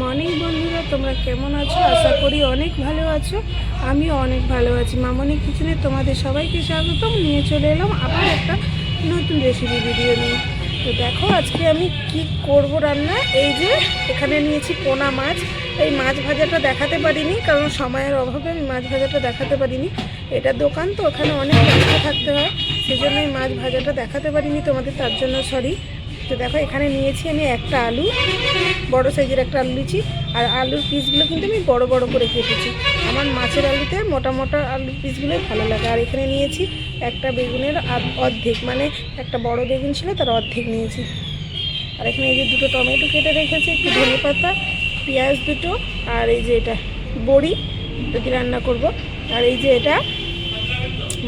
Morning বন্ধুরা, তোমরা কেমন আছো? আশা করি অনেক ভালো আছো। আমি অনেক ভালো আছি। মামনি কিচেনে তোমাদের সবাইকে স্বাগতম। নিয়ে চলে এলাম আবার একটা নতুন রেসিপি ভিডিও নিয়ে। তো দেখো, আজকে আমি কি করব রান্না? এই যে, এখানে নিয়েছি পোনা মাছ। এই মাছ ভাজাটা দেখাতে পারিনি, কারণ সময়ের অভাবে আমি মাছ ভাজাটা দেখাতে পারিনি। এটা দোকান, তো ওখানে অনেক ব্যস্ত থাকতে হয়। সেজন্য এই মাছ ভাজাটা দেখাতে পারিনি তোমাদের, তার জন্য সরি তো দেখো, এখানে নিয়েছি আমি একটা আলু, বড় সাইজের একটা আলু নিয়েছি। আর আলুর পিসগুলো কিন্তু আমি বড় বড় করে কেটেছি। আমার মাছের আলুতে মোটা মোটা আলুর পিসগুলোই ভালো লাগে। আর এখানে নিয়েছি একটা বেগুনের অর্ধেক মানে একটা বড় বেগুন ছিল, তার অর্ধেক নিয়েছি। আর এখানে এই যে দুটো টমেটো কেটে রেখেছি, একটু ধনে পাতা, পেঁয়াজ দুটো, আর এই যে এটা বড়ি যদি রান্না করব। আর এই যে এটা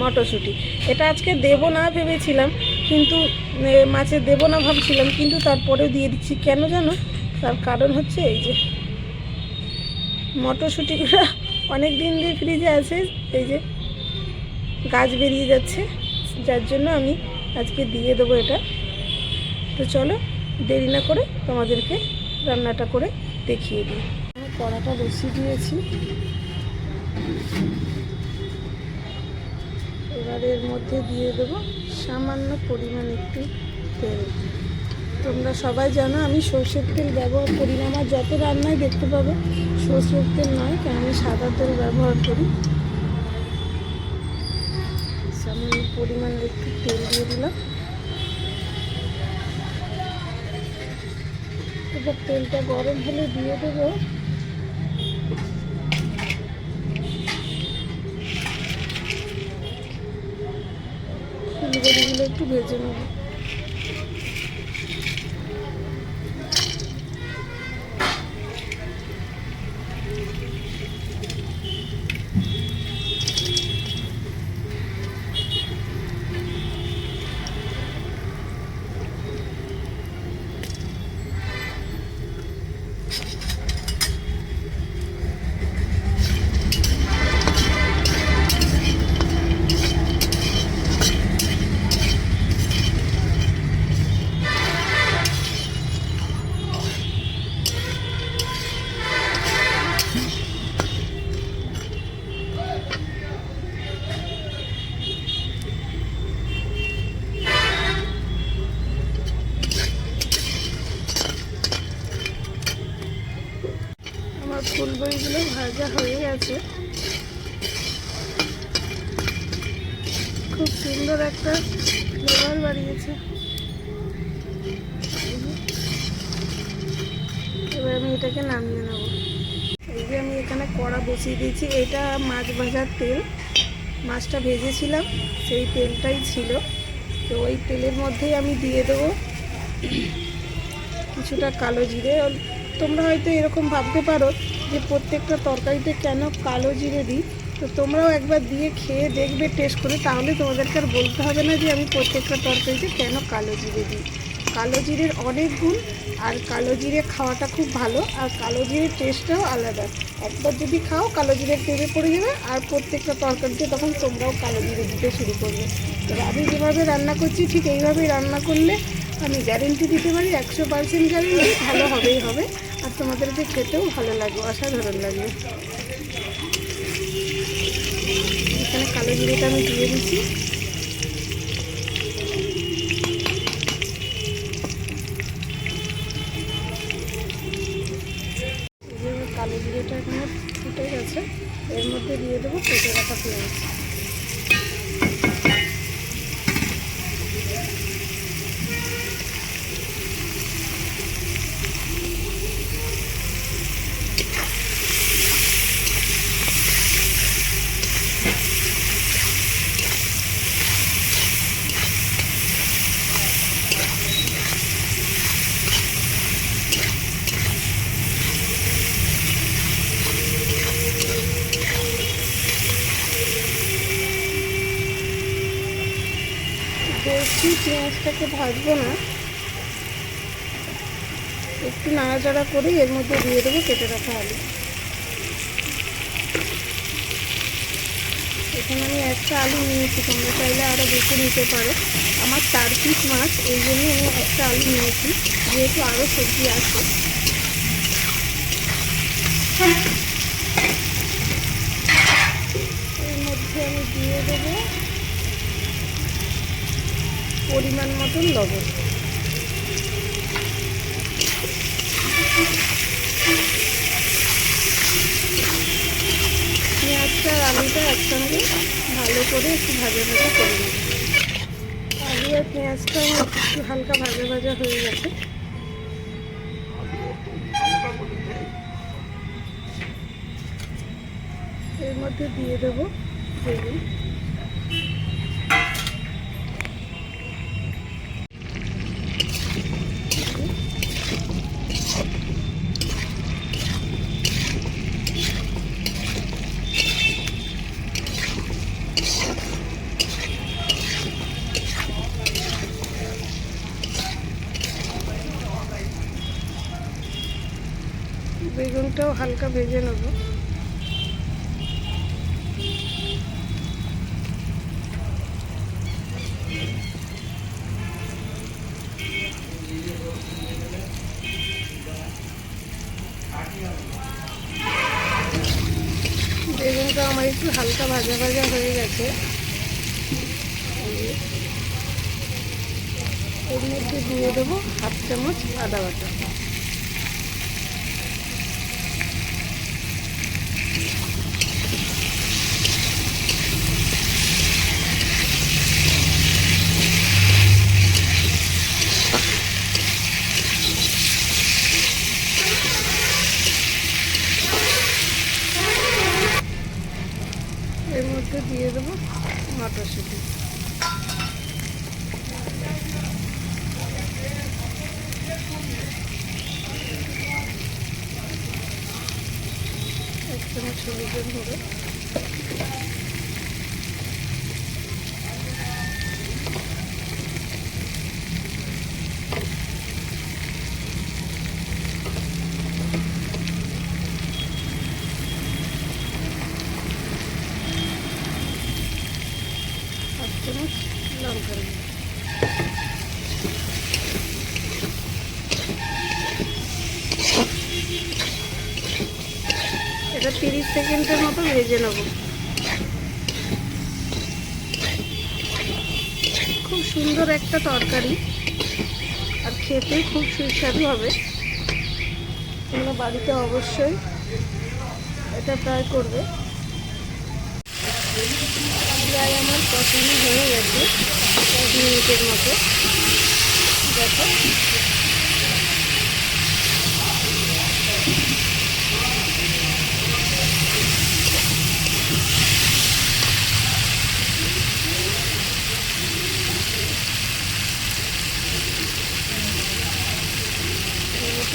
মটরশুঁটি। এটা আজকে দেব না ভেবেছিলাম, কিন্তু মাছে দেব না ভাবছিলাম, কিন্তু তারপরেও দিয়ে দিচ্ছি। কেন জানো? তার কারণ হচ্ছে এই যে মটরশুঁটিগুলো অনেক দিন দিয়ে ফ্রিজে আছে, এই যে গাছ বেরিয়ে যাচ্ছে, যার জন্য আমি আজকে দিয়ে দেবো এটা। তো চলো, দেরি না করে তোমাদেরকে রান্নাটা করে দেখিয়ে দিই। কড়াটা বসিয়ে দিয়েছি। এবার এর মধ্যে দিয়ে দেবো সামান্য পরিমাণ একটু তেল। তোমরা সবাই জানো আমি সর্ষের তেল ব্যবহার করি না। আমার যত রান্নায় দেখতে পাবে, সর্ষের তেল নয়, কারণ আমি সাদা তেল ব্যবহার করি। সামান্য পরিমাণ একটু তেল দিয়ে দিলাম। এবার তেলটা গরম হলে দিয়ে দেবো। ফুলকপিগুলো একটু ভেজে নেব। খুব সুন্দর একটা ফ্লেভার বাড়িয়েছে এবার আমি এটাকে নামিয়ে নেব। এই যে আমি এখানে কড়া বসিয়ে দিয়েছি, এটা মাছ ভাজার তেল। মাছটা ভেজেছিলাম, সেই তেলটাই ছিল। তো ওই তেলের মধ্যেই আমি দিয়ে দেবো কিছুটা কালো জিরে। তোমরা হয়তো এরকম ভাবতে পারো যে প্রত্যেকটা তরকারিতে কেন কালো জিরে দিই? তো তোমরাও একবার দিয়ে খেয়ে দেখবে টেস্ট করে। তাহলে তোমাদেরকে আর বলতে হবে না যে আমি প্রত্যেকটা তরকারিতে কেন কালো জিরে দিই। কালো জিরের অনেক গুণ, আর কালো জিরে খাওয়াটা খুব ভালো, আর কালো জিরের টেস্টটাও আলাদা। একবার যদি খাও, কালো জিরের প্রেমে পড়ে যাবে, আর প্রত্যেকটা তরকারিতে তখন তোমরাও কালো জিরে দিতে শুরু করবে। তবে আমি যেভাবে রান্না করছি, ঠিক এইভাবেই রান্না করলে আমি গ্যারেন্টি দিতে পারি, একশো পার্সেন্ট গ্যারেন্টি ভালো হবেই হবে। আর তোমাদেরকে খেতেও ভালো লাগবে, অসাধারণ লাগবে। এখানে কালো জিরেটা আমি দিয়ে দিচ্ছি। বেশি পেঁয়াজটাকে ভাজবো না। একটু নাড়াচাড়া করে এর মধ্যে দিয়ে দেবো, কেটে রাখা আলু। এখানে আমি একটা আলু নিয়েছি তোমরা চাইলে আরও বেশি নিতে পারো। আমার চার পিস মাছ, এই জন্য আমি একটা আলু নিয়েছি, যেহেতু আরও সবজি আছে। এর মধ্যে আমি দিয়ে দেবো পরিমাণ মতন লবণ। পেঁয়াজটা আলুটা একসঙ্গে ভালো করে একটু ভাজা ভাজা করে নেব। আলু আর পেঁয়াজটা একটু হালকা ভাজা ভাজা হয়ে গেছে। এর মধ্যে দিয়ে দেবো বেগুন। হালকা ভেজে নেব। বেগুনটা আমার একটু হালকা ভাজা ভাজা হয়ে গেছে। এর মধ্যে দিয়ে দেবো হাফ চামচ আদা বাটা। মধ্যে দিয়ে দেবো মটরশুঁটি। একটু চামচ হলুদের এটা তিরিশ সেকেন্ডের মতো ভেজে নেব। খুব সুন্দর একটা তরকারি। আর খেতে খুব সুস্বাদু হবে। তোমরা বাড়িতে অবশ্যই এটা ট্রাই করবে। প্রায় আমার কষানো হয়ে গেছে। এক মিনিটের মতো। দেখো।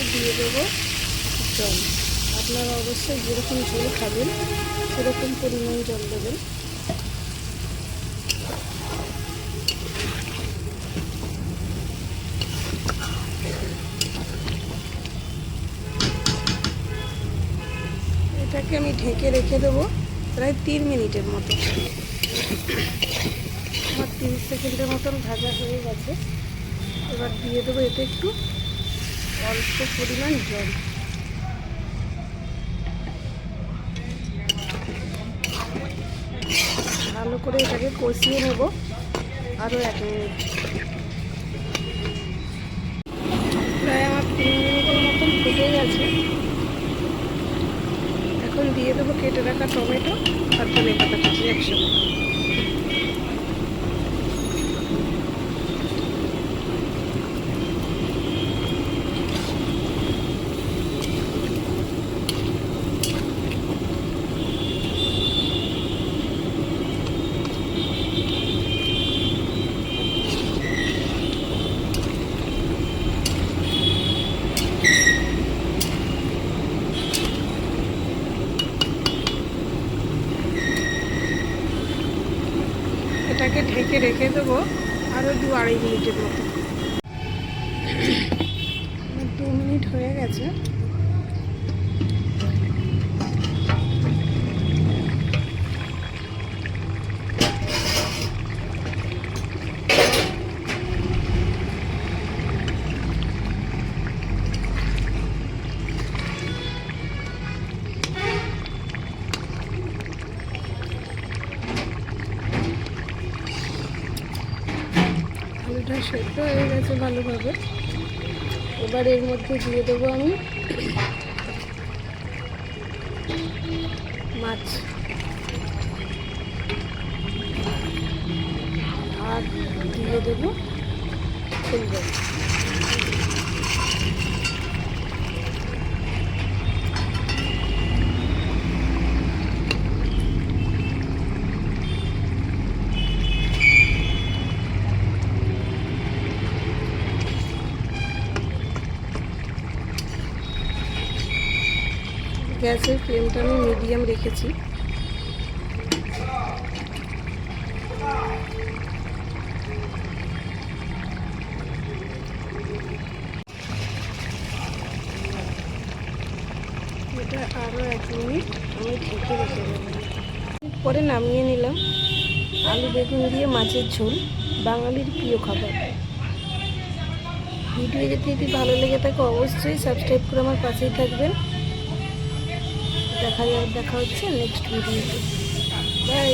মধ্যে দিয়ে দেবো। জল। আপনারা অবশ্যই যেরকম ঝোল খাবেন, সেরকম পরিমাণ জল দেবেন। এটাকে আমি ঢেকে রেখে দেবো প্রায় তিন মিনিটের মতো। আমার তিরিশ সেকেন্ডের মতন ভাজা হয়ে গেছে। এবার দিয়ে দেবো এতে একটু অল্প পরিমাণ জল। ভালো করে এটাকে কষিয়ে নেব। আরও এক মিনিট। প্রায় আমার তিন মিনিটের মতন ফুটে গেছে। এখন দিয়ে দেবো কেটে রাখা টমেটো আর ধনে পাতা একসঙ্গে এটাকে ঢেকে রেখে দেবো। আরও দু আড়াই মিনিটের মতো। দু মিনিট হয়ে গেছে। সেদ্ধ হয়ে গেছে ভালোভাবে। এবার এর মধ্যে দিয়ে দেবো আমি মাছ। আর দিয়ে দেবো ফুলকপি। গ্যাসের ফ্লেমটা আমি মিডিয়াম রেখেছি। এটা আরও এক মিনিট আমি ঢেকে রেখে দেবো। পরে নামিয়ে নিলাম আলু বেগুন দিয়ে মাছের ঝোল, বাঙালির প্রিয় খাবার। ভিডিও যদি যদি ভালো লেগে থাকে, অবশ্যই সাবস্ক্রাইব করে আমার পাশেই থাকবেন। দেখা দেখা হচ্ছে নেক্সট ভিডিওতে বাই